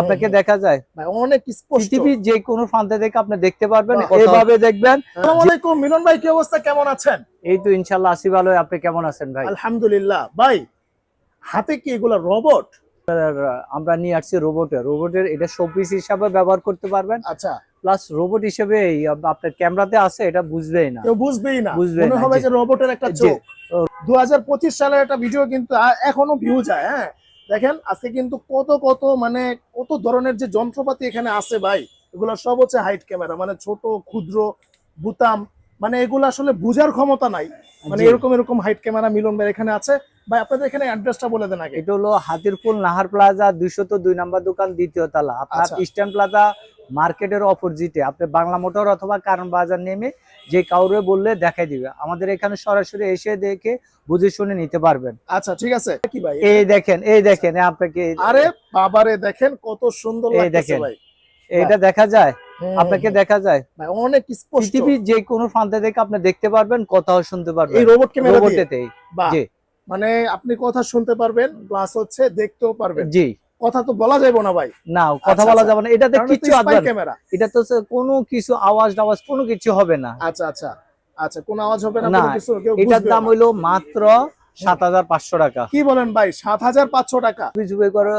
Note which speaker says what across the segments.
Speaker 1: আপনাকে দেখা যায়।
Speaker 2: অনেক
Speaker 1: পৃথিবীর যে কোনো প্রান্তে থেকে আপনি দেখতে পারবেন এভাবে দেখবেন
Speaker 2: আসসালামু আলাইকুম মিলন ভাই কি অবস্থা? কেমন আছেন?
Speaker 1: এই তো ইনশাল্লাহ আসি ভালো আপনি কেমন আছেন ভাই?
Speaker 2: আলহামদুলিল্লাহ। ভাই হাতে কি এগুলা রোবট?
Speaker 1: আমরা নিয়ে আসছি রোবটের রোবটের এটা শোপিস হিসাবে ব্যবহার করতে পারবেন।
Speaker 2: আচ্ছা।
Speaker 1: প্লাস রোবট হিসেবে আপনার ক্যামেরাতে আছে এটা বুঝবেই না।
Speaker 2: বুঝবেই না।
Speaker 1: বুঝবেই না,
Speaker 2: হবে যে রোবটের একটা। চোখ। দু সালের একটা ভিডিও কিন্তু এখনও ভিউ যায় হ্যাঁ? দেখেন, আজকে কিন্তু কত কত মানে কত ধরনের যে যন্ত্রপাতি এখানে আছে ভাই, এগুলো সব হচ্ছে হাইট ক্যামেরা মানে ছোট, ক্ষুদ্র, বুতাম মানে এগুলো আসলে বুঝার ক্ষমতা নাই। মানে এরকম এরকম হাইট ক্যামেরা মিলন ভাই এখানে আছে। ভাই আপনাদের এখানে অ্যাড্রেসটা বলে দেন আগে।
Speaker 1: এটা হলো হাতিরপুল নাহার প্লাজা দুইশত দুই নাম্বার দোকান দ্বিতীয় তলা। আপনার। ইস্টার্ন প্লাজা মার্কেটের অপোজিটে আপনি বাংলা মোটর অথবা কারণ বাজার নেমে যে কাউরে বললে দেখাই দিবে। আমাদের এখানে সরাসরি এসে দেখে বুঝে শুনে নিতে পারবেন।
Speaker 2: আচ্ছা ঠিক আছে। কি ভাই?
Speaker 1: এই দেখেন এই দেখেন আপনাকে
Speaker 2: আরে বাবারে দেখেন কত সুন্দর
Speaker 1: এই দেখেন।
Speaker 2: ভাই।
Speaker 1: এইটা দেখা যায়? আপনাকে দেখা যায়?
Speaker 2: অনেক স্পষ্ট।
Speaker 1: পৃথিবীর যে কোনো প্রান্তে থেকে আপনি দেখতে পারবেন কথাও শুনতে পারবেন।
Speaker 2: এই রোবট ক্যামেরা
Speaker 1: রোবটেতেই জি।
Speaker 2: মানে আপনি কথা শুনতে পারবেন প্লাস হচ্ছে দেখতেও পারবেন।
Speaker 1: জি।
Speaker 2: কথা তো বলা যাবে না ভাই।
Speaker 1: না কথা বলা
Speaker 2: আচ্ছা।
Speaker 1: যাবে না। এটাতে কিছু
Speaker 2: ক্যামেরা
Speaker 1: এটা তো কোনো কিছু আওয়াজ টাওয়াজ কোনো কিছু হবে না।
Speaker 2: আচ্ছা আচ্ছা। আচ্ছা কোনো আওয়াজ হবে না কোনো কিছু কেউ
Speaker 1: এটার দাম
Speaker 2: না।
Speaker 1: হইল মাত্র সাত হাজার পাঁচশো টাকা।
Speaker 2: কি বলেন ভাই? সাত হাজার পাঁচশো টাকা।
Speaker 1: করে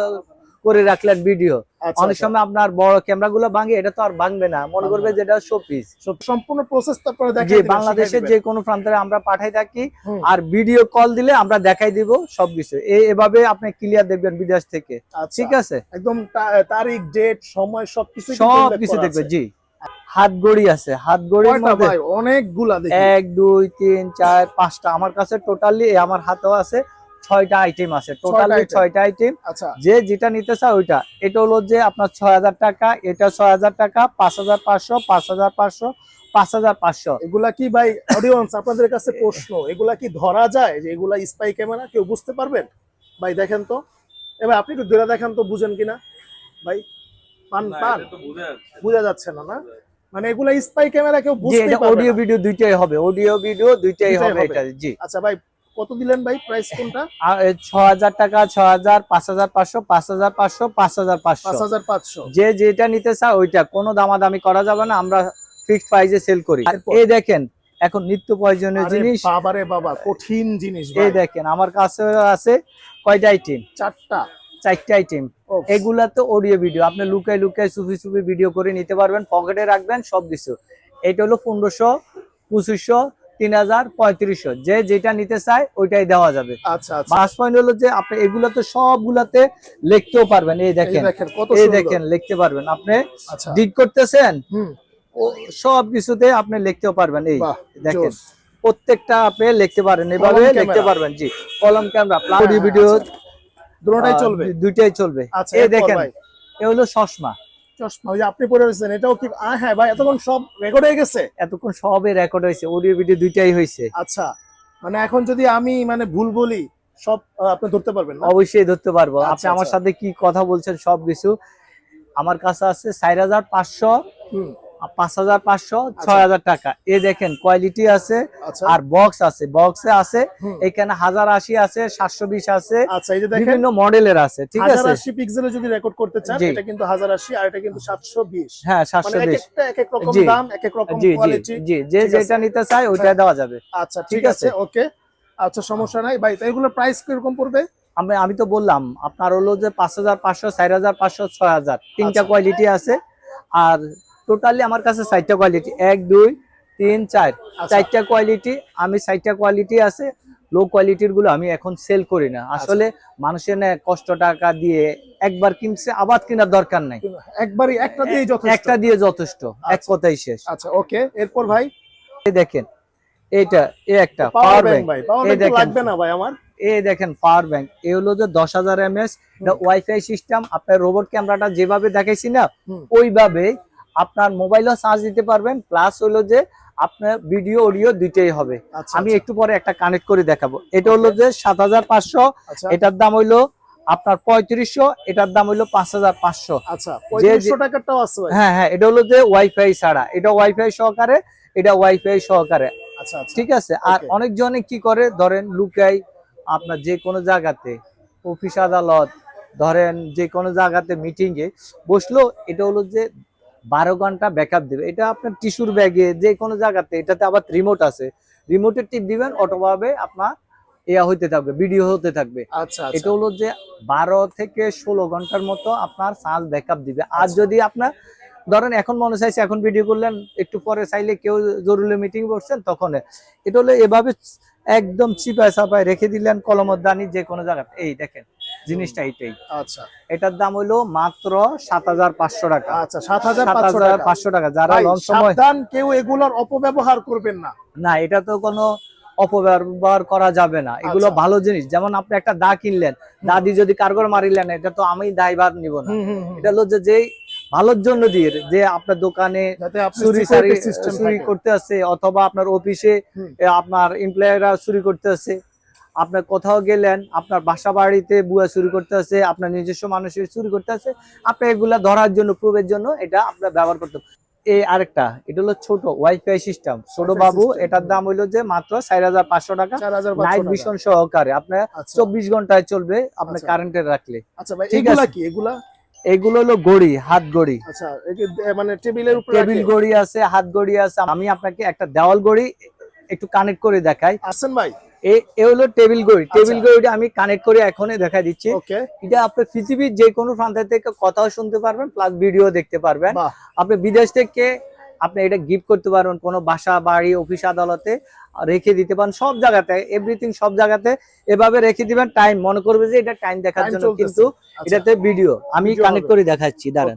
Speaker 1: করে রাখলেন ভিডিও।
Speaker 2: আচ্ছা
Speaker 1: অনেক
Speaker 2: আচ্ছা।
Speaker 1: সময় আপনার বড় ক্যামেরা গুলো ভাঙে এটা তো আর ভাঙবে না। মনে করবে যেটা শোপিস।
Speaker 2: সম্পূর্ণ প্রসেস তারপরে
Speaker 1: যে বাংলাদেশের যে কোনো প্রান্তে আমরা পাঠাই থাকি আর ভিডিও কল দিলে আমরা দেখাই দিব সবকিছু এই এভাবে আপনি ক্লিয়ার দেখবেন বিদেশ থেকে।
Speaker 2: আচ্ছা,
Speaker 1: ঠিক আছে?
Speaker 2: একদম তারিখ ডেট সময় সবকিছু কিন্তু
Speaker 1: সব
Speaker 2: উল্লেখ
Speaker 1: কিছু
Speaker 2: করা
Speaker 1: দেখবে জি। হাত ঘড়ি আছে হাত
Speaker 2: কয়টা
Speaker 1: মধ্যে
Speaker 2: অনেকগুলা দেখি।
Speaker 1: এক দুই তিন চার পাঁচটা। আমার কাছে টোটালি আমার হাতেও আছে। ছয়টা আইটেম আছে। টোটালি ছয়টা আইটেম
Speaker 2: আচ্ছা।
Speaker 1: যে যেটা নিতে চায় ওইটা। এটা হলো যে আপনার ছয় হাজার টাকা এটা ছয় হাজার টাকা পাঁচ হাজার পাঁচশো পাঁচ হাজার পাঁচশো পাঁচ হাজার পাঁচশো।
Speaker 2: এগুলা কি ভাই অডিয়েন্স আপনাদের কাছে প্রশ্ন? এগুলা কি ধরা যায়? যে এগুলা স্পাই ক্যামেরা কেউ বুঝতে পারবেন? ভাই দেখেন তো। এবার আপনি একটু ধরে দেখেন তো বুঝেন কিনা? ভাই পান পান? বোঝা যাচ্ছে না। না মানে এগুলা স্পাই ক্যামেরা কেউ বুঝতে পারবে
Speaker 1: অডিও ভিডিও দুইটাই হবে। অডিও ভিডিও দুইটাই হবে। এটা জি।
Speaker 2: আচ্ছা ভাই কত দিলেন ভাই প্রাইস কোনটা?
Speaker 1: ছ হাজার টাকা ছ হাজার পাঁচ হাজার পাঁচশো পাঁচ হাজার পাঁচশো। পাঁচ হাজার
Speaker 2: পাঁচ হাজার পাঁচশো।
Speaker 1: যে যেটা নিতে চায় ওইটা কোনো দামাদামি করা যাবে না আমরা ফিক্সড প্রাইসে সেল করি। এই দেখেন এখন নিত্য প্রয়োজনীয় জিনিস।
Speaker 2: বাবারে বাবা কঠিন জিনিস
Speaker 1: এই দেখেন আমার কাছে আছে কয়টা আইটেম
Speaker 2: চারটা।
Speaker 1: চারটা আইটেম এগুলা তো অডিও ভিডিও আপনি লুকাই লুকাই সুফি সুফি ভিডিও করে নিতে পারবেন পকেটে রাখবেন সবকিছু। এটা হলো পনেরোশো পঁচিশশো তিন হাজার পঁয়ত্রিশশো। যে যেটা নিতে চায় ওইটাই দেওয়া যাবে।
Speaker 2: আচ্ছা আচ্ছা।
Speaker 1: মাস পয়েন্ট হলো যে আপনি এগুলাতে সবগুলাতে লিখতেও পারবেন। এই দেখেন। এই দেখেন লিখতে পারবেন। আপনি
Speaker 2: আচ্ছা।
Speaker 1: ডিট করতেছেন সব কিছুতে আপনি লিখতেও পারবেন। এই দেখেন। প্রত্যেকটা আপনি লিখতে পারেন এভাবে লিখতে পারবেন জি। কলম ক্যামেরা ভিডিও
Speaker 2: আচ্ছা। দুটোটাই চলবে?
Speaker 1: দুইটাই চলবে।
Speaker 2: আচ্ছা
Speaker 1: এই দেখেন এ হলো চশমা।
Speaker 2: চশমা ওই আপনি পরে রয়েছেন এটাও কি আহ, হ্যাঁ ভাই এতক্ষণ সব রেকর্ড হয়ে গেছে?
Speaker 1: এতক্ষণ সবে রেকর্ড হয়েছে অডিও ভিডিও দুইটাই হয়েছে।
Speaker 2: আচ্ছা মানে এখন যদি আমি মানে ভুল বলি সব আপনি ধরতে পারবেন
Speaker 1: অবশ্যই ধরতে পারব।
Speaker 2: আচ্ছা,
Speaker 1: আপনি আমার
Speaker 2: আচ্ছা।
Speaker 1: সাথে কি কথা বলছেন সব কিছু আমার কাছে আছে চার হাজার পাঁচশো
Speaker 2: হুম,
Speaker 1: পাঁচ হাজার পাঁচশো ছয় হাজার টাকা। এ দেখেন কোয়ালিটি আছে
Speaker 2: আচ্ছা।
Speaker 1: আর বক্স আছে। বক্সে আছে এখানে হাজার আশি আছে সাতশো বিশ আছে।
Speaker 2: আচ্ছা
Speaker 1: বিভিন্ন মডেলের আছে ঠিক আছে?
Speaker 2: আশি পিক্সেলে যদি রেকর্ড করতে চান এটা কিন্তু হাজার আশি আর এটা কিন্তু সাতশো বিশ।
Speaker 1: হ্যাঁ
Speaker 2: মানে
Speaker 1: সাতশো বিশ।
Speaker 2: এক এক রকম
Speaker 1: জি।
Speaker 2: দাম এক এক রকম
Speaker 1: জি জি
Speaker 2: কোয়ালিটি
Speaker 1: জি যে যেটা নিতে চায় ওইটা
Speaker 2: হ্যাঁ।
Speaker 1: দেওয়া যাবে।
Speaker 2: আচ্ছা
Speaker 1: ঠিক
Speaker 2: আছে। ওকে। আচ্ছা সমস্যা নাই। ভাই তো এগুলোর প্রাইস কীরকম পড়বে?
Speaker 1: আমি আমি তো বললাম আপনার হলো যে পাঁচ হাজার পাঁচশো চার হাজার পাঁচশো ছয় হাজার। তিনটা
Speaker 2: আচ্ছা।
Speaker 1: কোয়ালিটি আছে। আর টোটালি আমার কাছে চারটা কোয়ালিটি এক দুই তিন চার।
Speaker 2: আচ্ছা।
Speaker 1: চারটা কোয়ালিটি আমি চারটা কোয়ালিটি আছে। লো কোয়ালিটিরগুলো আমি এখন সেল করি না।
Speaker 2: আচ্ছা।
Speaker 1: আসলে মানুষের না কষ্ট টাকা দিয়ে একবার কিনছে আবার কেনার দরকার নাই।
Speaker 2: একবারই একটা দিয়ে যথেষ্ট।
Speaker 1: একটা দিয়ে যথেষ্ট। এক
Speaker 2: আচ্ছা।
Speaker 1: কথাই শেষ।
Speaker 2: আচ্ছা ওকে। এরপর ভাই?
Speaker 1: এই দেখেন এইটা এ একটা
Speaker 2: পাওয়ার ব্যাংক ভাই। পাওয়ার ব্যাংক লাগবে না ভাই আমার।
Speaker 1: এই দেখেন পাওয়ার ব্যাংক এ হলো যে দশ হাজার এম এস ওয়াইফাই সিস্টেম আপনার রোবট ক্যামেরাটা যেভাবে দেখাইছি না। ওইভাবে আপনার মোবাইলও চার্জ দিতে পারবেন প্লাস হলো যে আপনার ভিডিও অডিও দুইটাই হবে।
Speaker 2: আচ্ছা
Speaker 1: আমি একটু পরে একটা কানেক্ট করে দেখাবো। এটা হলো যে সাত হাজার পাঁচশো
Speaker 2: আচ্ছা।
Speaker 1: এটার দাম হইল আপনার পঁয়ত্রিশশো এটার দাম হইল পাঁচ হাজার পাঁচশো।
Speaker 2: আচ্ছা আছে
Speaker 1: হ্যাঁ হ্যাঁ এটা হলো যে ওয়াইফাই ছাড়া। এটা ওয়াইফাই সহকারে এটা ওয়াইফাই সহকারে।
Speaker 2: আচ্ছা আচ্ছা।
Speaker 1: ঠিক আছে? আর
Speaker 2: Okay.
Speaker 1: অনেকজনে কি করে? ধরেন লুকাই আপনার যে কোনো জায়গাতে অফিস আদালত ধরেন যে কোনো জায়গাতে মিটিং এ বসল এটা হলো যে বারো ঘণ্টা ব্যাকআপ দেবে। এটা আপনার টিস্যুর ব্যাগে যে কোনো জায়গাতে। এটাতে আবার রিমোট আছে। রিমোটে টিপ দিবেন অটোভাবে আপনার ইয়া হইতে থাকবে ভিডিও হতে থাকবে।
Speaker 2: আচ্ছা
Speaker 1: এটা হলো যে বারো থেকে ষোলো ঘণ্টার মতো আপনার চার্জ ব্যাকআপ দিবে। আর
Speaker 2: আচ্ছা।
Speaker 1: যদি আপনার ধরেন এখন মনে চাইছে এখন ভিডিও করলেন একটু পরে চাইলে কেউ জরুরি মিটিং করছেন তখন এটা হলো এভাবে একদম চিপায় চাপায় রেখে দিলেন কলমত দানি যে কোনো জায়গায় এই দেখেন। জিনিসটা এইটাই।
Speaker 2: আচ্ছা।
Speaker 1: এটার দাম হলো মাত্র সাত হাজার পাঁচশো টাকা।
Speaker 2: আচ্ছা সাত হাজার পাঁচশো টাকা।
Speaker 1: যারা লং সময়
Speaker 2: সাবধান কেউ এগুলোর অপব্যবহার করবেন না।
Speaker 1: না এটা তো কোনো অপব্যবহার করা যাবে না। এগুলো
Speaker 2: আচ্ছা।
Speaker 1: ভালো জিনিস। যেমন আপনি একটা দা কিনলেন দা দিয়ে যদি কারগর মারিলেন এটা তো আমি দায়ভার নিব না। এটা হলো যে যেই ভালোর জন্য দিয়ে যে আপনার দোকানে চুরি চুরি করতে আছে অথবা আপনার অফিসে আপনার এমপ্লয়াররা চুরি করতে আসছে আপনার কোথাও গেলেন আপনার বাসা বাড়িতে বুয়া চুরি করতে আছে আপনার নিজস্ব মানুষের চুরি করতে আছে আপনি এগুলা ধরার জন্য প্রুভের জন্য এটা আপনার ব্যবহার করতে এই আরেকটা এটা হলো ছোট ওয়াইফাই সিস্টেম ছোট বাবু এটার দাম হইল যে মাত্র চার হাজার পাঁচশো টাকা
Speaker 2: 4,500
Speaker 1: নাইট ভিশন সহকারে আপনার
Speaker 2: আচ্ছা।
Speaker 1: চব্বিশ ঘন্টায় চলবে আপনার
Speaker 2: আচ্ছা।
Speaker 1: কারেন্টের রাখলে।
Speaker 2: আচ্ছা ভাই এগুলা। কি এগুলা?
Speaker 1: এগুলো হলো গড়ি হাত গড়ি
Speaker 2: আচ্ছা মানে টেবিলের উপরে
Speaker 1: টেবিল গড়ি আছে হাত গড়ি আছে আমি আপনাকে একটা দেওয়াল গড়ি একটু কানেক্ট করে দেখাই।
Speaker 2: আসছেন ভাই।
Speaker 1: এ হলো টেবিল গড়ি টেবিল
Speaker 2: আচ্ছা।
Speaker 1: গড়িটা আমি কানেক্ট করে এখনই দেখাই দিচ্ছি। এটা আপনি পৃথিবীর যে কোনো প্রান্ত থেকে কথাও শুনতে পারবেন প্লাস ভিডিও দেখতে পারবেন। আপনি বিদেশ থেকে আপনি এটা গিফট করতে পারবেন কোনো বাসা বাড়ি অফিস আদালতে রেখে দিতে পারেন সব জায়গাতে এভরিথিং সব জায়গাতে এভাবে রেখে দিবেন। টাইম মনে করবে যে এটা টাইম দেখার জন্য কিন্তু
Speaker 2: আচ্ছা,
Speaker 1: এটাতে ভিডিও আমি কানেক্ট করে দেখাচ্ছি দাঁড়ান।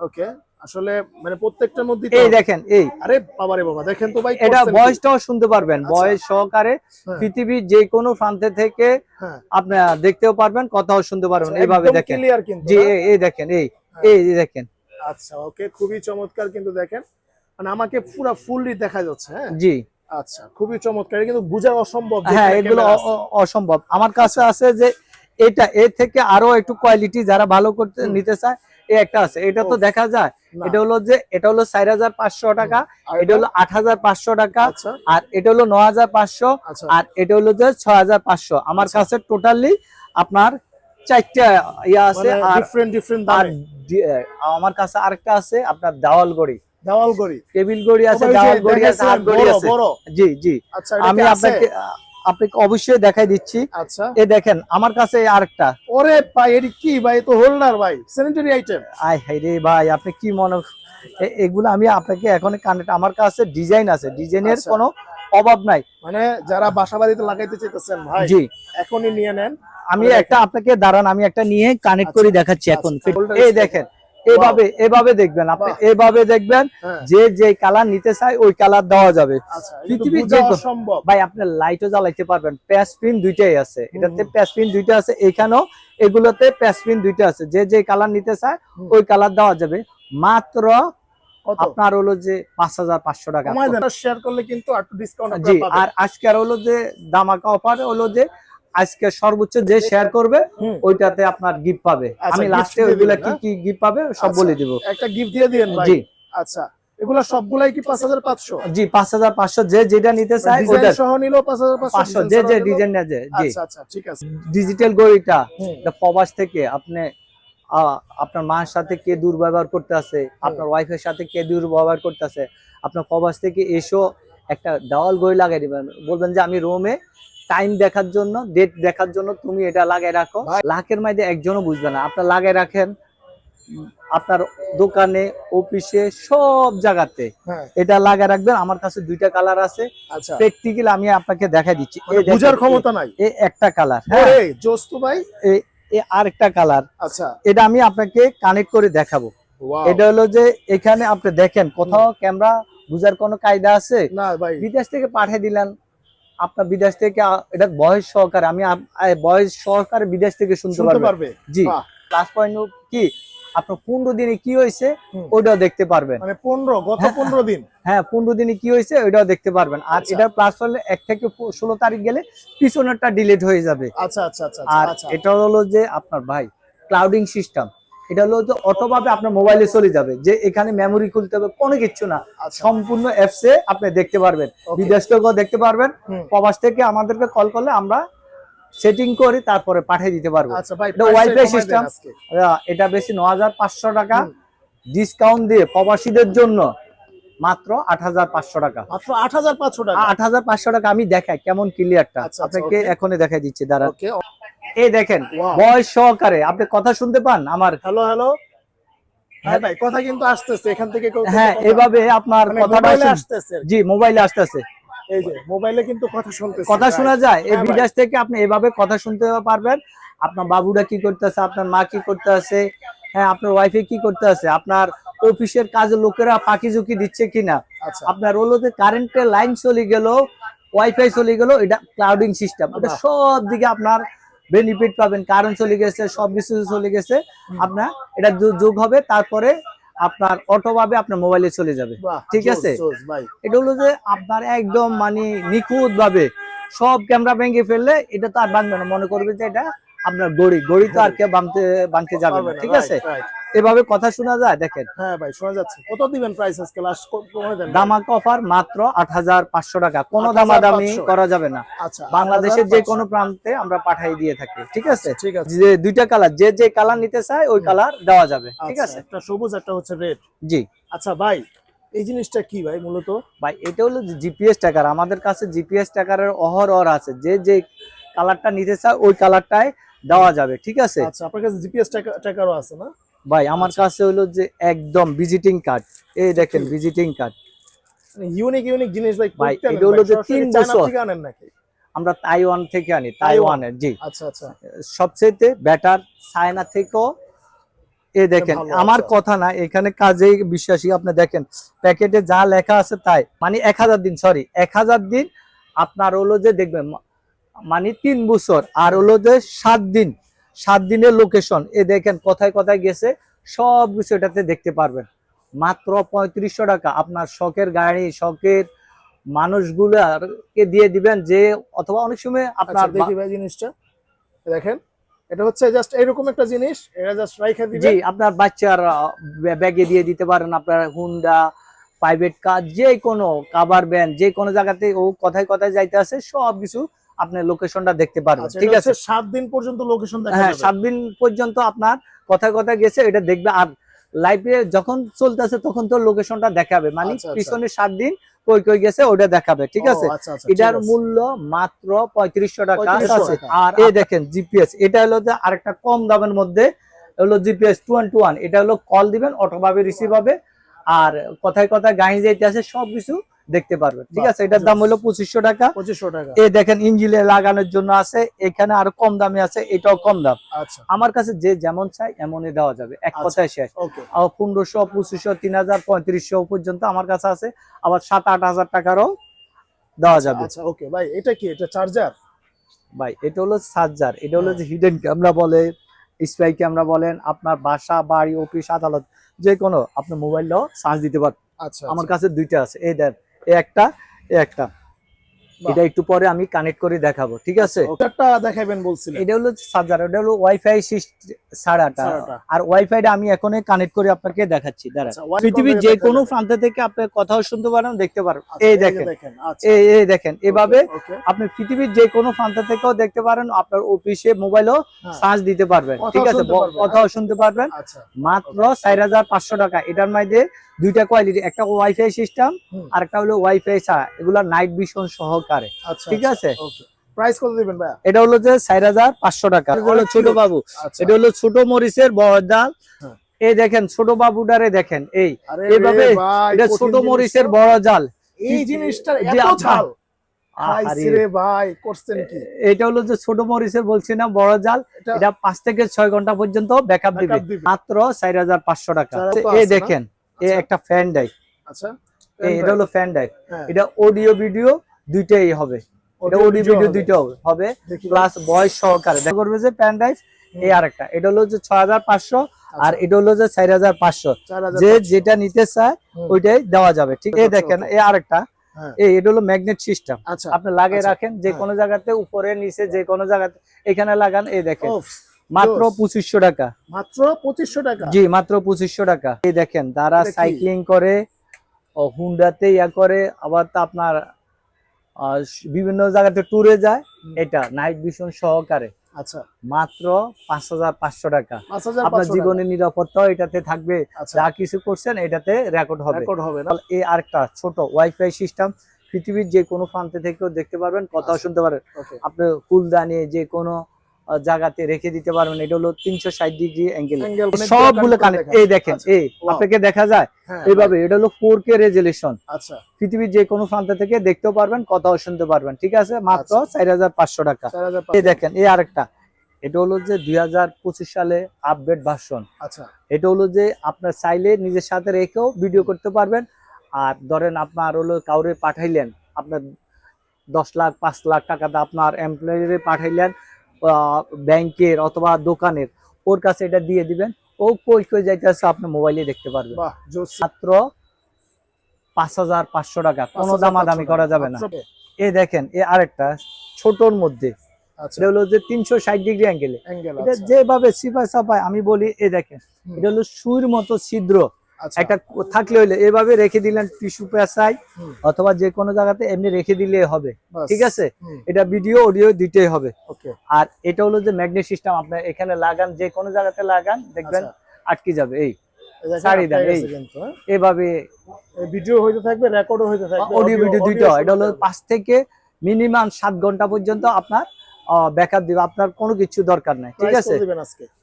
Speaker 2: ওকে। আসলে মানে প্রত্যেকটার মধ্যে
Speaker 1: এই দেখেন এই।
Speaker 2: আরে বাবারে বাবা দেখেন তো ভাই
Speaker 1: এটা ভয়েসটাও শুনতে পারবেন
Speaker 2: আচ্ছা।
Speaker 1: ভয়েস সহকারে
Speaker 2: হ্যাঁ,
Speaker 1: পৃথিবীর যে কোনো প্রান্তে থেকে
Speaker 2: হ্যাঁ।
Speaker 1: আপনি দেখতেও পারবেন কথাও শুনতে পারবেন
Speaker 2: আচ্ছা,
Speaker 1: এইভাবে দেখেন।
Speaker 2: ক্লিয়ার কিন্তু
Speaker 1: জি এই- এই দেখেন এই
Speaker 2: হ্যাঁ।
Speaker 1: এই দেখেন।
Speaker 2: আচ্ছা ওকে খুবই চমৎকার কিন্তু দেখেন। মানে আমাকে পুরো ফুললি দেখা যাচ্ছে হ্যাঁ?
Speaker 1: জি।
Speaker 2: আচ্ছা খুবই চমৎকার কিন্তু বোঝা অসম্ভব
Speaker 1: হ্যাঁ এগুলো অসম্ভব। আমার কাছে আছে যে এটা এর থেকে আরও একটু কোয়ালিটি যারা ভালো করতে নিতে চায় এই একটা আছে। এটা তো দেখা যায়। এটা হলো যে এটা হলো চার হাজার পাঁচশো টাকা এটা হলো আট হাজার পাঁচশো টাকা
Speaker 2: আচ্ছা।
Speaker 1: আর এটা হলো ন হাজার পাঁচশো
Speaker 2: আচ্ছা।
Speaker 1: আর এটা হলো যে ছয় হাজার পাঁচশো। আমার
Speaker 2: আচ্ছা।
Speaker 1: কাছে টোটালি আপনার চারটা ইয়া আছে
Speaker 2: মানে
Speaker 1: আর আমার কাছে আরেকটা আছে আপনার দেওয়াল গড়ি
Speaker 2: দেওয়াল গড়ি
Speaker 1: টেবিল গড়ি আছে
Speaker 2: ওই
Speaker 1: দেওয়াল গড়ি আছে। গড়ি আছে জি। জি আমি আপনাকে আপনাকে অবশ্যই দেখাই দিচ্ছি।
Speaker 2: আচ্ছা।
Speaker 1: এ দেখেন আমার কাছে আরেকটা।
Speaker 2: ওরে ভাই এটি কি ভাই? তো হোল্ডার ভাই স্যানিটারি আইটেম
Speaker 1: আয় হাই রে ভাই আপনি কি মনে এগুলো আমি আপনাকে এখন কানেক্ট আমার কাছে ডিজাইন আছে। ডিজাইনের
Speaker 2: আচ্ছা।
Speaker 1: কোনো অভাব নাই।
Speaker 2: মানে যারা বাসা বাড়িতে লাগাইতে চাইতেছেন ভাই
Speaker 1: জি।
Speaker 2: এখনই নিয়ে নেন।
Speaker 1: আমি একটা আপনাকে দাঁড়ান আমি একটা নিয়ে কানেক্ট
Speaker 2: আচ্ছা,
Speaker 1: করে দেখাচ্ছি এখন।
Speaker 2: আচ্ছা,
Speaker 1: এই দেখেন এভাবে এভাবে দেখবেন আপনি এভাবে দেখবেন
Speaker 2: হ্যাঁ।
Speaker 1: যে যে কালার নিতে চাই ওই কালার দেওয়া যাবে।
Speaker 2: আচ্ছা
Speaker 1: পৃথিবীর যে ভাই আপনার লাইটও জ্বালাইতে পারবেন প্যাস পিন দুইটাই আছে। এটাতে। প্যাস পিন দুইটা আছে এখানেও এগুলোতে প্যাস পিন দুইটা আছে। যে যে কালার নিতে চায় ওই কালার দেওয়া যাবে। মাত্র আপনার হলো যে পাঁচ হাজার পাঁচশো টাকা।
Speaker 2: শেয়ার করলে কিন্তু আর
Speaker 1: জি আর আজকে আর হলো যে দামাকা অফার হলো যে আজকে সর্বোচ্চ যে শেয়ার করবে ওইটাতে আপনার গিফট পাবে।
Speaker 2: আচ্ছা,
Speaker 1: আমি লাস্টে ওইগুলা কি? কি গিফট পাবে সব
Speaker 2: আচ্ছা।
Speaker 1: বলে দিব।
Speaker 2: একটা গিফট দিয়ে দিবেন ভাই?
Speaker 1: জি।
Speaker 2: আচ্ছা এগুলা সবগুলাই কি পাঁচ হাজার পাঁচশো?
Speaker 1: জি পাঁচ হাজার পাঁচশো যে যেটা নিতে চায়
Speaker 2: ডিজাইন সহ নিল পাঁচ হাজার
Speaker 1: পাঁচশো যে যে ডিজাইন নেয় যে জি।
Speaker 2: আচ্ছা আচ্ছা ঠিক আছে।
Speaker 1: ডিজিটাল গড়িটা প্রবাস থেকে আপনি আপনার মার সাথে কে দুর্ব্যবহার করতে আছে আপনার ওয়াইফের সাথে কে দুর্ব্যবহার করতে আছে আপনার প্রবাস থেকে এসো একটা দেওয়াল গড়ি লাগাই দিবেন। বলবেন যে আমি রোমে টাইম দেখার জন্য ডেট দেখার জন্য তুমি এটা লাগাই রাখো। লাখের মধ্যে একজনও বুঝবে না। আপনার লাগাই রাখেন আপনার দোকানে অফিসে সব জায়গাতে।
Speaker 2: হ্যাঁ।
Speaker 1: এটা লাগাই রাখবেন। আমার কাছে দুইটা কালার আছে।
Speaker 2: আচ্ছা।
Speaker 1: প্র্যাকটিক্যাল আমি আপনাকে দেখাই দিচ্ছি।
Speaker 2: মানে বুঝার ক্ষমতা নাই।
Speaker 1: এই একটা কালার হ্যাঁ।
Speaker 2: জোস্তু ভাই।
Speaker 1: এই আরেকটা কালার
Speaker 2: আচ্ছা।
Speaker 1: এটা আমি আপনাকে কানেক্ট করে দেখাবো। এটা হলো যে এখানে আপনি দেখেন কোথাও ক্যামেরা বুঝার কোনো কায়দা আছে?
Speaker 2: না ভাই।
Speaker 1: বিদেশ থেকে পাঠিয়ে দিলেন আপনার বিদেশ থেকে এটা বয়স সহকারে আমি বয়স সহকারে বিদেশ থেকে শুনতে
Speaker 2: পারবে।
Speaker 1: জি। প্লাস পয়েন্ট কি আপনার পনেরো দিনে কি হয়েছে ওইটাও দেখতে পারবেন।
Speaker 2: মানে পনেরো গত
Speaker 1: হ্যাঁ,
Speaker 2: পনেরো দিন।
Speaker 1: হ্যাঁ পনেরো দিনে কি হয়েছে ওইটাও দেখতে পারবেন। আর
Speaker 2: আচ্ছা।
Speaker 1: এটার প্লাস হলে এক থেকে ষোলো তারিখ গেলে পিছনেরটা ডিলিট হয়ে যাবে।
Speaker 2: আচ্ছা আচ্ছা আচ্ছা
Speaker 1: আর
Speaker 2: আচ্ছা।
Speaker 1: এটা হলো যে আপনার ভাই ক্লাউডিং সিস্টেম এটা হলো যে অটোভাবে আপনার মোবাইলে চলে যাবে। যে এখানে মেমোরি খুলতে হবে কোনো কিছু না।
Speaker 2: সম্পূর্ণ
Speaker 1: সম্পূর্ণ অ্যাপসে আপনি দেখতে পারবেন. বিদেশ থেকেও দেখতে পারবেন। প্রবাস থেকে আমাদেরকে কল করলে আমরা সেটিং করে তারপরে পাঠিয়ে দিতে পারব।
Speaker 2: ওয়াইফাই সিস্টেম
Speaker 1: এটা বেশি ন হাজার পাঁচশো টাকা ডিসকাউন্ট দিয়ে প্রবাসীদের জন্য মাত্র আট হাজার পাঁচশো টাকা।
Speaker 2: মাত্র আট হাজার পাঁচশো টাকা?
Speaker 1: আট হাজার পাঁচশো টাকা আমি দেখাই কেমন ক্লিয়ারটা
Speaker 2: আচ্ছা, আচ্ছা,
Speaker 1: আপনাকে এখনই দেখাই দিচ্ছি দাঁড়া এই দেখেন বয়স সহকারে আপনি কথা শুনতে পান আমার?
Speaker 2: হ্যালো হ্যালো হ্যাঁ কথা কিন্তু আসতেছে এখান থেকে
Speaker 1: হ্যাঁ এভাবে আপনার
Speaker 2: মানে
Speaker 1: কথাটা
Speaker 2: আসতেছে।
Speaker 1: জি মোবাইলে আসতেছে।
Speaker 2: এই যে মোবাইলে কিন্তু কথা শুনতেছে
Speaker 1: কথা শোনা যায় এই
Speaker 2: হ্যাঁ
Speaker 1: বিদেশ থেকে আপনি এভাবে কথা শুনতে পারবেন। আপনার বাবুরা কি করতেছে আপনার মা কি করতে আছে হ্যাঁ আপনার ওয়াইফে কি করতে আছে আপনার অফিসের কাজে লোকেরা ফাঁকি ঝুঁকি দিচ্ছে কিনা?
Speaker 2: আচ্ছা।
Speaker 1: আপনার ওগুলোতে কারেন্টের লাইন চলে গেল ওয়াইফাই চলে গেল এটা ক্লাউডিং সিস্টেম এটা সব দিকে আপনার বেনিফিট পাবেন। কারেন্ট চলে গেছে সব কিছু চলে গেছে। আপনার এটা যোগ হবে তারপরে আপনার অটো ভাবে আপনার মোবাইলে চলে যাবে। ঠিক আছে? এটা হলো যে আপনার একদম মানে নিখুঁত ভাবে সব ক্যামেরা ভেঙে ফেললে এটা তো আর ভাঙবে না। মনে করবে যে এটা আপনার গড়ি। গড়ি তো আর কেউ ভাঙতে ভাঙতে যাবে না। ঠিক আছে। এভাবে কথা শোনা যায় দেখেন।
Speaker 2: হ্যাঁ ভাই শোনা যাচ্ছে। কত দিবেন প্রাইস আজকে? লাস্ট কমে দেন।
Speaker 1: দামাক অফার মাত্র আট হাজার পাঁচশো টাকা। কোনো
Speaker 2: 8,500
Speaker 1: দামাদামি করা যাবে না।
Speaker 2: আচ্ছা
Speaker 1: বাংলাদেশের যে
Speaker 2: 8,500
Speaker 1: কোনো প্রান্তে আমরা পাঠাই দিয়ে থাকি ঠিক আছে?
Speaker 2: ঠিক আছে।
Speaker 1: যে দুইটা কালার যে যে কালার নিতে চায় ওই কালার দেওয়া যাবে ঠিক
Speaker 2: আচ্ছা,
Speaker 1: আছে?
Speaker 2: একটা সবুজ একটা হচ্ছে রেড
Speaker 1: জি।
Speaker 2: আচ্ছা ভাই এই জিনিসটা কি ভাই মূলত?
Speaker 1: ভাই এটা হলো জিপিএস টাকার আমাদের কাছে জিপিএস ট্যাকারের অহর অর আছে। যে যে কালারটা নিতে চায় ওই কালারটাই দেওয়া যাবে ঠিক আছে?
Speaker 2: আচ্ছা আপনার কাছে জিপিএস টাকারও আছে না?
Speaker 1: ভাই আমার কাছে হলো যে একদম ভিজিটিং কার্ড এই দেখেন ভিজিটিং কার্ড
Speaker 2: ইউনিক ইউনিক জিনিস ভাই
Speaker 1: ভাই, এটা হলো যে
Speaker 2: সরাসরি
Speaker 1: তিন
Speaker 2: চায়না
Speaker 1: বছর।
Speaker 2: থেকে আনেন নাকি?
Speaker 1: আমরা তাইওয়ান থেকে আনি
Speaker 2: তাইওয়ান।
Speaker 1: তাইওয়ানের জি।
Speaker 2: আচ্ছা আচ্ছা।
Speaker 1: সবচেয়ে বেটার চায়না থেকেও এ দেখেন আমার
Speaker 2: আচ্ছা।
Speaker 1: কথা না এখানে কাজে বিশ্বাসী আপনি দেখেন প্যাকেটে যা লেখা আছে তাই। মানে এক হাজার দিন সরি এক হাজার দিন আপনার হলো যে দেখবেন মানে তিন বছর আর হলো যে সাত দিন। সাত দিনের লোকেশন এ দেখেন কোথায় কোথায় গেছে সব কিছু এটাতে দেখতে পারবেন। মাত্র পঁয়ত্রিশশো টাকা। আপনার শখের গাড়ি শখের মানুষগুলাকে দিয়ে দিবেন যে অথবা অনেক সময়
Speaker 2: আচ্ছা
Speaker 1: আপনার বা-
Speaker 2: দেখি ভাই জিনিসটা। দেখেন এটা হচ্ছে জাস্ট এরকম একটা জিনিস এটা জাস্ট রাইখা দিবেন
Speaker 1: জি আপনার বাচ্চার ব্যাগে দিয়ে দিতে পারেন আপনার হুন্ডা প্রাইভেট কার যে কোনো কাবার ব্যান যে কোনো জায়গাতে ও কোথায় কোথায় যাইতে আছে সব কিছু আপনি লোকেশনটা দেখতে পারবেন
Speaker 2: আচ্ছা
Speaker 1: ঠিক আছে?
Speaker 2: সাত দিন পর্যন্ত লোকেশন
Speaker 1: হ্যাঁ সাত দিন পর্যন্ত আপনার কোথায় কোথায় গেছে এটা দেখবে। আর লাইভে যখন চলতেছে তখন তো লোকেশনটা দেখাবে। মানে
Speaker 2: আচ্ছা, আচ্ছা।
Speaker 1: পিছনে সাত দিন কই কই গেছে ওটা দেখাবে ঠিক আছে? এটার মূল্য মাত্র পঁয়ত্রিশশো টাকা।
Speaker 2: 3500
Speaker 1: আছে। আর এই দেখেন জিপিএস এটা হলো যে আরেকটা কম দামের মধ্যে হলো GPS two one two one এটা হলো কল দিবেন অটোভাবে রিসিভ হবে। আর কথায় কথায় গাড়ি যাইতে আছে সবকিছু দেখতে পারবেন। ঠিক আছে এটার দাম হলো পঁচিশশো টাকা।
Speaker 2: পঁচিশশো টাকা।
Speaker 1: এই দেখেন ইঞ্জিনে লাগানোর জন্য আছে এখানে আরও কম দামে আছে এটাও কম দাম।
Speaker 2: আচ্ছা।
Speaker 1: আমার কাছে যে যেমন চাই এমনই দেওয়া যাবে। এক
Speaker 2: আচ্ছা।
Speaker 1: কথায় শেষ। পনেরোশো পঁচিশশো তিন হাজার পঁয়ত্রিশশো পর্যন্ত আমার কাছে আছে। আবার সাত আট হাজার টাকারও দেওয়া যাবে।
Speaker 2: আচ্ছা ওকে। ভাই এটা কি? এটা চার্জার?
Speaker 1: ভাই এটা হলো চার্জার। এটা হলো
Speaker 2: হ্যাঁ।
Speaker 1: যে হিডেন ক্যামেরা বলে স্পাই ক্যামেরা বলেন আপনার বাসা বাড়ি অফিস আদালত যে কোনো আপনি মোবাইলটাও চার্জ দিতে পারেন
Speaker 2: আচ্ছা
Speaker 1: আমার কাছে দুইটা আছে। এই দেন এই একটা এই একটা
Speaker 2: বাহ।
Speaker 1: এটা একটু পরে আমি কানেক্ট করে দেখাবো ঠিক আছে?
Speaker 2: ওটারটা দেখাবেন বলছিলেন।
Speaker 1: এটা হলো চার্জার এটা হলো ওয়াইফাই। আর ওয়াইফাইটা আমি এখনই কানেক্ট করে আপনাকে দেখাচ্ছি দাঁড়া
Speaker 2: আচ্ছা,
Speaker 1: পৃথিবীর যে কোনো প্রান্ত থেকে আপনি কথাও শুনতে পারেন দেখতে পারেন।
Speaker 2: আচ্ছা,
Speaker 1: এই দেখেন।
Speaker 2: দেখেন আচ্ছা।
Speaker 1: এই এই দেখেন এভাবে আপনি পৃথিবীর যে কোনো প্রান্ত থেকেও দেখতে পারেন আপনার অফিসে মোবাইলও। চার্জ দিতে পারবেন ঠিক আছে? কথাও শুনতে পারবেন।
Speaker 2: আচ্ছা
Speaker 1: মাত্র চার হাজার পাঁচশো টাকা। এটার মধ্যে দুইটা কোয়ালিটি একটা ওয়াইফাই সিস্টেম আর একটা হলো ওয়াইফাই ছাড়া। এগুলা নাইট ভিশন সহকারে
Speaker 2: আচ্ছা
Speaker 1: ঠিক আছে?
Speaker 2: প্রাইস কত দিবেন ভাইয়া?
Speaker 1: এটা হলো যে চার হাজার পাঁচশো টাকা। এটা হলো ছোট বাবু।
Speaker 2: আচ্ছা
Speaker 1: এটা হলো ছোট মরিচের বড় ডাল।
Speaker 2: হ্যাঁ।
Speaker 1: এই দেখেন ছোট বাবুটারে দেখেন এই।
Speaker 2: ভাই,
Speaker 1: এটা ছোট মরিচের বড় জাল
Speaker 2: এই এত ঝাল। ভাই
Speaker 1: এটা হলো যে ছোট মরিচের বলছি না বড় জাল
Speaker 2: এটা
Speaker 1: পাঁচ থেকে ছয় ঘণ্টা পর্যন্ত ব্যাকআপ দিবে। মাত্র চার হাজার পাঁচশো টাকা। এই দেখেন
Speaker 2: আচ্ছা।
Speaker 1: একটা ফ্যান
Speaker 2: আচ্ছা।
Speaker 1: এটা হলো ফ্যান এটা অডিও ভিডিও দুইটাই হবে। এটা অডিও ভিডিও দুইটা হবে। প্লাস সহকারে। দেখা করবে যে প্যান ড্রাইভ এই আরেকটা। এটা হলো যে ছয় হাজার পাঁচশো আর
Speaker 2: আচ্ছা,
Speaker 1: এটা হলো যে চার হাজার পাঁচশো।
Speaker 2: 4500
Speaker 1: যে যেটা নিতে চায় ওইটাই দেওয়া যাবে। ঠিক? এই দেখেন এই আরেকটা।
Speaker 2: হ্যাঁ।
Speaker 1: এই এটা হলো ম্যাগনেট সিস্টেম
Speaker 2: আচ্ছা।
Speaker 1: আপনি লাগিয়ে
Speaker 2: আচ্ছা,
Speaker 1: রাখেন যে
Speaker 2: হ্যাঁ।
Speaker 1: কোনো জায়গাতে উপরে নিচে যে কোনো জায়গাতে এখানে লাগান এই দেখেন। মাত্র পঁচিশশো টাকা।
Speaker 2: মাত্র পঁচিশশো টাকা?
Speaker 1: জি মাত্র পঁচিশশো টাকা। এই দেখেন তারা সাইক্লিং করে হুন্ডাতে ইয়া করে আবার তা আপনার বিভিন্ন জায়গাতে ট্যুরে যায় এটা নাইট ভিশন সহকারে।
Speaker 2: আচ্ছা।
Speaker 1: মাত্র পাঁচ হাজার পাঁচশো টাকা। আপনার জীবনের নিরাপত্তা এটাতে থাকবে
Speaker 2: আচ্ছা।
Speaker 1: যা কিছু করছেন এটাতে রেকর্ড হবে। এই আরেকটা ছোট ওয়াইফাই সিস্টেম পৃথিবীর যে কোনো প্রান্তে থেকেও দেখতে পারবেন কথাও
Speaker 2: আচ্ছা।
Speaker 1: শুনতে
Speaker 2: পারেন
Speaker 1: আপনি ফুলদানি যে কোনো জায়গাতে রেখে দিতে পারবেন। এটা হলো তিনশো ষাট ডিগ্রি অ্যাঙ্গেল
Speaker 2: অ্যাঙ্গেল
Speaker 1: সবগুলো কানেক্ট এই দেখেন এই আপনাকে দেখা যায়?
Speaker 2: হ্যাঁ
Speaker 1: এইভাবে এটা হলো ফোর কে রেজুলেশন
Speaker 2: আচ্ছা।
Speaker 1: পৃথিবীর যে কোনো প্রান্ত থেকে দেখতেও পারবেন কথাও শুনতে পারবেন ঠিক আছে? মাত্র
Speaker 2: আচ্ছা।
Speaker 1: চার হাজার পাঁচশো টাকা। এই দেখেন এই আরেকটা। এটা হলো যে দুই হাজার পঁচিশ সালে আপডেট ভার্সন
Speaker 2: আচ্ছা।
Speaker 1: এটা হলো যে আপনার চাইলে নিজের সাথে রেখেও ভিডিও করতে পারবেন। আর ধরেন আপনার হলো কাউরে পাঠাইলেন আপনার দশ লাখ পাঁচ লাখ টাকাটা আপনার এমপ্লয়ারে পাঠাইলেন ব্যাংকের অথবা দোকানের ওর কাছে এটা দিয়ে দিবেন। ও কই কই যাইতেছে আপনি মোবাইলে দেখতে পারবেন। মাত্র পাঁচ হাজার পাঁচশো টাকা। কোনো
Speaker 2: 5,500
Speaker 1: দামাদামি করা যাবে না। এ দেখেন এ আরেকটা ছোটর মধ্যে।
Speaker 2: আচ্ছা।
Speaker 1: এটা হলো যে তিনশো ষাট ডিগ্রি অ্যাঙ্গেলে
Speaker 2: অ্যাঙ্গেল
Speaker 1: এটা
Speaker 2: আচ্ছা।
Speaker 1: যেভাবে আমি বলি এ দেখেন এটা হলো সুর মতো ছিদ্র। একটা থাকলে হইলে এভাবে রেখে দিলেন টিস্যু পেঁচাই অথবা যে কোনো জায়গাতে এমনি রেখে দিলে হবে। ঠিক আছে? এটা ভিডিও অডিও দিতেই হবে।
Speaker 2: ওকে।
Speaker 1: আর এটা হলো যে ম্যাগনেট সিস্টেম আপনার এখানে লাগান যে কোনো জায়গাতে লাগান দেখবেন
Speaker 2: আচ্ছা।
Speaker 1: আটকে যাবে। এই ছাড়ি দেন, এই।
Speaker 2: হ্যাঁ?
Speaker 1: এভাবে
Speaker 2: ভিডিও হইতে থাকবে রেকর্ডও হইতে থাকবে
Speaker 1: অডিও ভিডিও দুইটা এটা হলো পাঁচ থেকে মিনিমাম সাত ঘণ্টা পর্যন্ত আপনার ব্যাকআপ দিবে। আপনার কোনো কিছু দরকার নাই ঠিক আছে?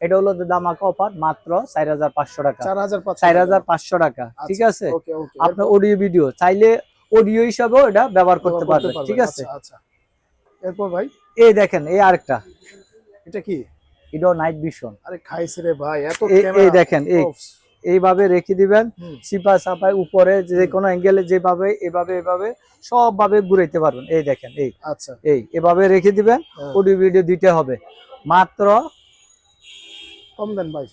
Speaker 1: এটা হলো যে দামাকা অফার মাত্র চার হাজার পাঁচশো টাকা।
Speaker 2: চার হাজার পাঁচশো
Speaker 1: টাকা। ঠিক আছে? আপনার অডিও ভিডিও চাইলে অডিও হিসাবেও এটা ব্যবহার করতে পারবেন ঠিক আছে?
Speaker 2: আচ্ছা আচ্ছা। এরপর ভাই?
Speaker 1: এই দেখেন এই আরেকটা।
Speaker 2: এটা কি?
Speaker 1: এটাও নাইট ভিশন
Speaker 2: আরে খাইছে রে ভাই এত
Speaker 1: এই দেখেন এই। এইভাবে রেখে দিবেন। সিপা সাপায় উপরে যে কোনো অ্যাঙ্গেলে যেভাবে এভাবে এভাবে সব ভাবে ঘুরাইতে পারবেন। এই দেখেন এই।
Speaker 2: আচ্ছা।
Speaker 1: এই এভাবে রেখে দিবেন।
Speaker 2: হ্যাঁ।
Speaker 1: অডিও ভিডিও দিতে হবে। মাত্র
Speaker 2: কম দেন ভাই।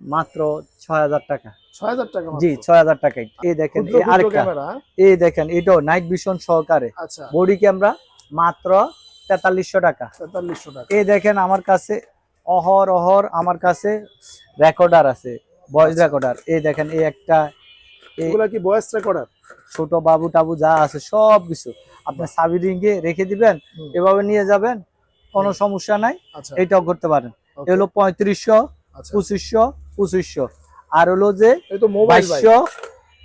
Speaker 1: মাত্র ছয় হাজার টাকা।
Speaker 2: ছয় হাজার টাকা
Speaker 1: জি ছয় হাজার টাকায় এই দেখেন এই আরেকটা। এই দেখেন এটাও নাইট ভিশন সহকারে।
Speaker 2: আচ্ছা।
Speaker 1: বডি ক্যামেরা মাত্র তেতাল্লিশশো টাকা।
Speaker 2: তেতাল্লিশশো টাকা।
Speaker 1: এই দেখেন আমার কাছে অহর অহর আমার কাছে রেকর্ডার আছে। ভয়েস
Speaker 2: আচ্ছা।
Speaker 1: রেকর্ডার এই দেখেন এই একটা
Speaker 2: এগুলা কি ভয়েস রেকর্ডার
Speaker 1: ছোট বাবু টাবু যা আছে সব কিছু। আপনি সাবি রিঙ্গে রেখে দিবেন এভাবে নিয়ে যাবেন কোনো সমস্যা নাই
Speaker 2: আচ্ছা।
Speaker 1: এটাও করতে পারেন।
Speaker 2: okay,
Speaker 1: এ হলো পঁয়ত্রিশশো
Speaker 2: আচ্ছা।
Speaker 1: পঁচিশশো পঁচিশশো। আর হলো যে বাইশশো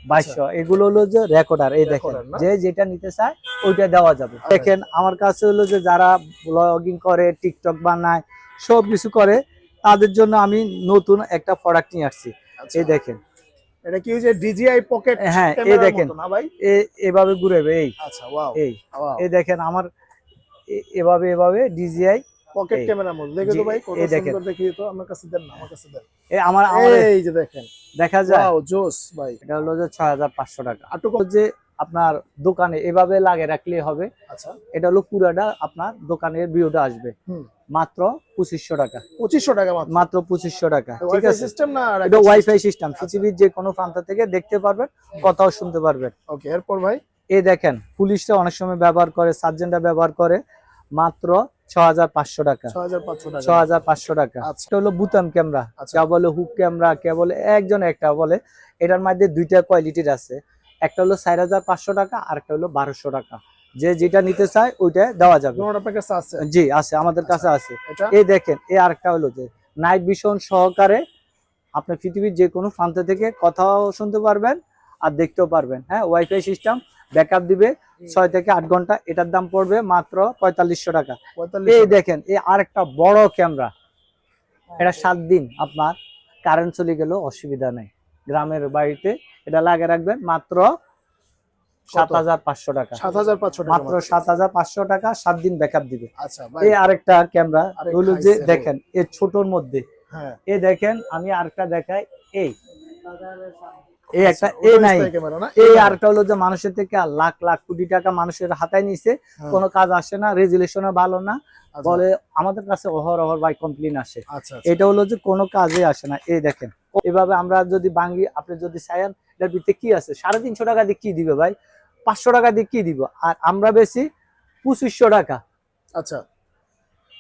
Speaker 1: বাইশশো। এগুলো হলো যে রেকর্ডার এই দেখেন যে যেটা নিতে চায় ওইটা দেওয়া যাবে।
Speaker 2: আচ্ছা।
Speaker 1: দেখেন আমার কাছে হলো যে যারা ব্লগিং করে টিকটক বানায় সব কিছু করে তাদের জন্য আমি নতুন একটা প্রোডাক্ট নিয়ে আসছি।
Speaker 2: আচ্ছা,
Speaker 1: এই দেখেন।
Speaker 2: এটা কি যে ডিজিআই পকেট
Speaker 1: হ্যাঁ এই দেখেন।
Speaker 2: না ভাই?
Speaker 1: এভাবে ঘুরেবে এই।
Speaker 2: আচ্ছা ওয়াও
Speaker 1: এই। এই দেখেন আমার এভাবে এভাবে ডিজিআই
Speaker 2: পকেট দেখে তো ভাই কত
Speaker 1: দেখেন।
Speaker 2: সুন্দর দেখিয়ে তো। আমার কাছে দেন আমার কাছে দেন।
Speaker 1: আমার আমার
Speaker 2: এই যে দেখেন।
Speaker 1: দেখা যায়।
Speaker 2: ওয়াও জোস ভাই।
Speaker 1: এটা হলো যে ছয় হাজার পাঁচশো টাকা।
Speaker 2: আটু কম-
Speaker 1: যে আপনার দোকানে এভাবে লাগে রাখলে হবে।
Speaker 2: আচ্ছা।
Speaker 1: এটা হলো পুরাটা আপনার দোকানের ভিউটা আসবে।
Speaker 2: হুম।
Speaker 1: মাত্র পঁচিশশো টাকা।
Speaker 2: পঁচিশশো টাকা মাত্র।
Speaker 1: পঁচিশশো টাকা ঠিক আছে?
Speaker 2: সিস্টেম না
Speaker 1: এটা ওয়াইফাই সিস্টেম পৃথিবীর যে কোনো প্রান্ত থেকে দেখতে পারবেন কথাও শুনতে পারবেন।
Speaker 2: ওকে এরপর ভাই?
Speaker 1: এই দেখেন পুলিশটা অনেক সময় ব্যবহার করে সার্জেন্টরা ব্যবহার করে মাত্র ছ হাজার পাঁচশো টাকা।
Speaker 2: ছ হাজার পাঁচশো টাকা। আচ্ছা।
Speaker 1: এটা হলো বুতাম ক্যামেরা
Speaker 2: আচ্ছা।
Speaker 1: বলে হুক ক্যামেরা বলে একজন একটা বলে এটার মধ্যে দুইটা কোয়ালিটির আছে। একটা হলো চার হাজার পাঁচশো টাকা আর একটা হলো বারোশো টাকা। যে যেটা নিতে চায় ওইটা দেওয়া যাবে। জি আছে আমাদের কাছে আছে। এই দেখেন এই আরেকটা হলো যে নাইট ভিশন সহকারে আপনি পৃথিবীর যে কোনো প্রান্ত থেকে কথাও শুনতে পারবেন আর দেখতেও পারবেন। হ্যাঁ ওয়াইফাই সিস্টেম ব্যাকআপ দিবে ছয় থেকে আট ঘণ্টা এটার দাম পড়বে মাত্র পঁয়তাল্লিশশো টাকা। এই দেখেন এই আরেকটা বড় ক্যামেরা এটা সাত দিন আপনার কারেন্ট চলে গেলেও অসুবিধা নেই। গ্রামের বাড়িতে এটা লাগে রাখবেন মাত্র সাত হাজার পাঁচশো টাকা।
Speaker 2: সাত হাজার পাঁচশো
Speaker 1: মাত্র সাত হাজার পাঁচশো টাকা সাত দিন ব্যাকআপ দিবে।
Speaker 2: আচ্ছা
Speaker 1: এই আরেকটা ক্যামেরা হলো যে দেখেন এই ছোটর মধ্যে।
Speaker 2: হ্যাঁ।
Speaker 1: এই দেখেন আমি আরেকটা দেখাই এই। এই একটা
Speaker 2: আচ্ছা,
Speaker 1: নাই? এই। হলো যে মানুষের থেকে লাখ লাখ কোটি টাকা মানুষের হাতায় নিছে।
Speaker 2: হ্যাঁ,
Speaker 1: কোনো কাজ আসে না রেজুলেশন ভালো না।
Speaker 2: আচ্ছা,
Speaker 1: বলে আমাদের কাছে অহর অহর বাই কমপ্লেন আসে। এটা হলো যে কোনো কাজে আসে না। এই দেখেন এভাবে আমরা যদি বাঙ্গি আপনি যদি চাইন এটার ভিতরে কি আছে? সাড়ে তিনশো টাকা দিয়ে কি দিবে ভাই? পাঁচশো টাকা দিয়ে কি দিব? আর আমরা বেশি পঁচিশশো টাকা।
Speaker 2: আচ্ছা।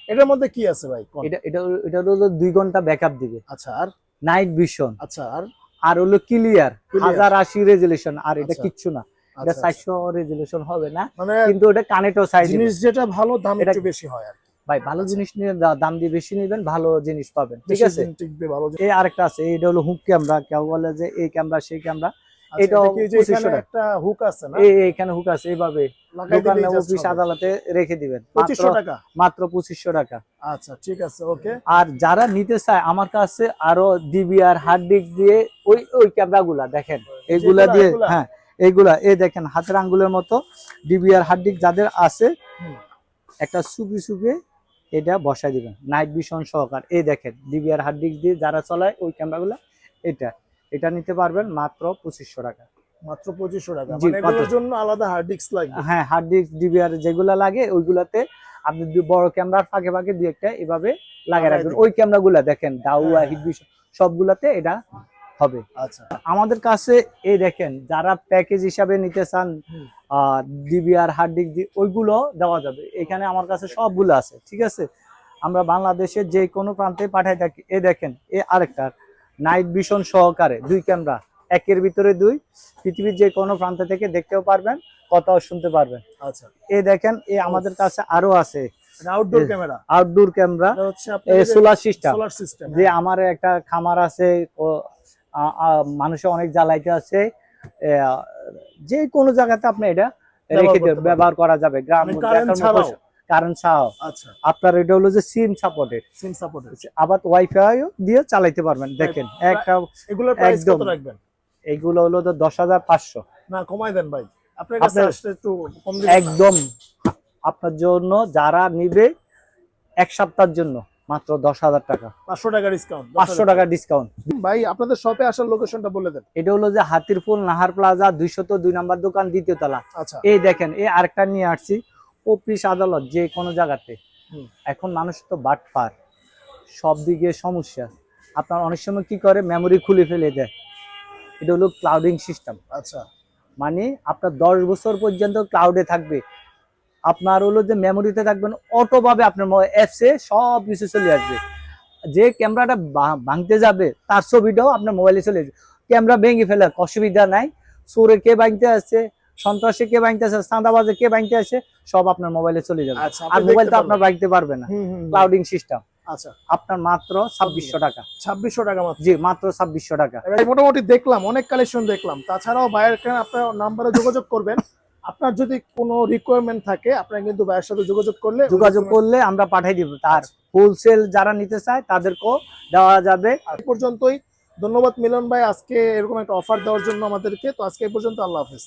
Speaker 2: এটার মধ্যে কি আছে ভাই?
Speaker 1: এটা এটা এটা হলো দুই ঘণ্টা ব্যাকআপ দিবে।
Speaker 2: আচ্ছা আর?
Speaker 1: নাইট ভিশন
Speaker 2: আচ্ছা আর?
Speaker 1: আর হলো ক্লিয়ার হাজার আশি রেজুলেশন আর এটা
Speaker 2: আচ্ছা।
Speaker 1: কিচ্ছু না। এটা
Speaker 2: আচ্ছা,
Speaker 1: চারশো রেজুলেশন হবে না।
Speaker 2: মানে
Speaker 1: কিন্তু ওটা কানেক্টও সাইজ
Speaker 2: জিনিস যেটা ভালো দাম
Speaker 1: এটা-
Speaker 2: একটু বেশি হয় আর কি।
Speaker 1: ভাই ভালো জিনিস নিয়ে দাম দিয়ে বেশি নেবেন ভালো জিনিস পাবেন ঠিক আছে। এই আরেকটা আছে এইটা হলো হুক ক্যামেরা কেউ বলে যে এই ক্যামেরা সেই ক্যামেরা।
Speaker 2: আচ্ছা,
Speaker 1: এটাও
Speaker 2: এটা কি যে
Speaker 1: 2500
Speaker 2: এখানে একটা হুক আছে না?
Speaker 1: এই এই হুক আছে এইভাবে।
Speaker 2: লাগাই
Speaker 1: দোকান
Speaker 2: দিলেই just
Speaker 1: অফিস আদালতে রেখে দিবেন। মাত্র
Speaker 2: 2500 টাকা?
Speaker 1: মাত্র পঁচিশশো টাকা।
Speaker 2: আচ্ছা ঠিক আছে ওকে।
Speaker 1: আর যারা নিতে চায় আমার কাছে আরও ডিবিআর হার্ড ডিস্ক দিয়ে ওই ওই ক্যামেরা গুলা দেখেন এইগুলা দিয়ে হ্যাঁ এইগুলা এই দেখেন হাতের আঙ্গুলের মতো ডিবিআর হার্ড ডিস্ক যাদের আছে একটা সুপি সুপে এটা বসাই দিবেন। নাইট ভিশন সহকার। এই দেখেন ডিবিআর হার্ড ডিস্ক দিয়ে যারা চলায় ওই ক্যামেরাগুলো এটা। এটা নিতে পারবেন মাত্র পঁচিশশো টাকা।
Speaker 2: মাত্র পঁচিশশো টাকা। মানে? জন্য আলাদা হার্ড ডিস্ক লাগবে।
Speaker 1: হ্যাঁ হার্ড ডিস্ক ডিবিআর যেগুলা লাগে ওইগুলাতে আপনি দু- বড় ক্যামেরার ফাঁকে ফাঁকে দুই একটা এভাবে লাগিয়ে রাখবেন। ওই ক্যামেরাগুলা দেখেন ডাউয়া
Speaker 2: হ্যাঁ,
Speaker 1: হিট ভিশন সবগুলাতে এটা হবে।
Speaker 2: আচ্ছা।
Speaker 1: আমাদের কাছে এই দেখেন যারা প্যাকেজ হিসাবে নিতে চান। ডিবিআর হার্ড ডিস্ক ওইগুলো দেওয়া যাবে। এখানে আমার কাছে সবগুলো আছে ঠিক আছে? আমরা বাংলাদেশের যে কোনো প্রান্তে পাঠাই থাকি। এ দেখেন এ আরেকটা নাইট ভিশন সহকারে দুই ক্যামেরা একের ভিতরে দুই। পৃথিবীর যে কোনো প্রান্ত থেকে দেখতেও পারবেন কথাও শুনতে পারবেন।
Speaker 2: আচ্ছা।
Speaker 1: এ দেখেন এ আমাদের কাছে আরও আছে।
Speaker 2: Outdoor camera
Speaker 1: outdoor camera solar system
Speaker 2: solar system
Speaker 1: যে আমার একটা খামার আছে মানুষে অনেক জ্বালাইতে আছে যে কোনো জায়গাতে আপনি এটা রেখে দেবেন, ব্যবহার করা যাবে গ্রাম
Speaker 2: মানে কারেন্ট ছাড়াও? আচ্ছা।
Speaker 1: আপনার এটা হলো যে সিম সাপোর্টেড
Speaker 2: সিম সাপোর্ট
Speaker 1: আবার ওয়াইফাই দিয়ে চালাইতে পারবেন দেখেন একটা
Speaker 2: এগুলোর প্রাইস। কত রাখবেন?
Speaker 1: এইগুলো হলো তো দশ হাজার পাঁচশো।
Speaker 2: না কমাই দেন ভাই। আপনার কাছে আসলে একটু কম দিবেন। না?
Speaker 1: একদম। আপনার জন্য যারা নিবে এক সপ্তাহের জন্য। মাত্র দশ হাজার টাকা।
Speaker 2: 500 টাকা ডিসকাউন্ট
Speaker 1: পাঁচশো টাকা ডিসকাউন্ট
Speaker 2: ভাই আপনাদের শপে আসার লোকেশনটা বলে দেন।
Speaker 1: এটা হলো যে হাতিরপুল নাহার প্লাজা দুইশত দুই নাম্বার দোকান দ্বিতীয় তলা।
Speaker 2: আচ্ছা।
Speaker 1: এই দেখেন এই আরেকটা নিয়ে আসছি। অফিস আদালত যে কোনো জায়গাতে। এখন মানুষ তো বাটপার। সব দিকে সমস্যা। আপনার অনেক সময় কি করে? মেমোরি খুলে ফেলে দেয়। এটা হলো ক্লাউডিং সিস্টেম
Speaker 2: আচ্ছা।
Speaker 1: মানে আপনার দশ বছর পর্যন্ত ক্লাউডে থাকবে। আপনার হলো যে মেমোরিতে থাকবেন অটোভাবে আপনার অ্যাপসে সব কিছু চলে আসবে। যে ক্যামেরাটা ভাঙতে যাবে তার ছবিটাও আপনার মোবাইলে চলে আসবে। ক্যামেরা ভেঙে ফেলে অসুবিধা নাই। চোরে কে ভাঙতে আসছে সন্ত্রাসে কে ভাঙতে আসছে চাঁদাবাজে কে ভাঙতে আসছে সব আপনার মোবাইলে চলে যাবে।
Speaker 2: আচ্ছা
Speaker 1: আর মোবাইল তো আপনার
Speaker 2: পারবেন।
Speaker 1: ভাঙতে পারবে না। ক্লাউডিং সিস্টেম
Speaker 2: আচ্ছা।
Speaker 1: আপনার মাত্র ছাব্বিশশো টাকা।
Speaker 2: 2600 টাকা মাত্র।
Speaker 1: জি মাত্র ছাব্বিশশো টাকা।
Speaker 2: মোটামুটি দেখলাম অনেক কালেকশন দেখলাম। তাছাড়াও ভাইয়ের আপনার নাম্বারে যোগাযোগ করবেন। আপনার যদি কোনো রিকোয়ারমেন্ট থাকে আপনারা কিন্তু ভাইয়ের সাথে যোগাযোগ করলে
Speaker 1: যোগাযোগ করলে আমরা পাঠিয়ে দিব। তার হোলসেল যারা নিতে চায় তাদেরকেও দেওয়া যাবে।
Speaker 2: এ এই পর্যন্তই। ধন্যবাদ মিলন ভাই আজকে এরকম একটা অফার দেওয়ার জন্য আমাদেরকে। তো আজকে এই পর্যন্ত আল্লাহ হাফেজ।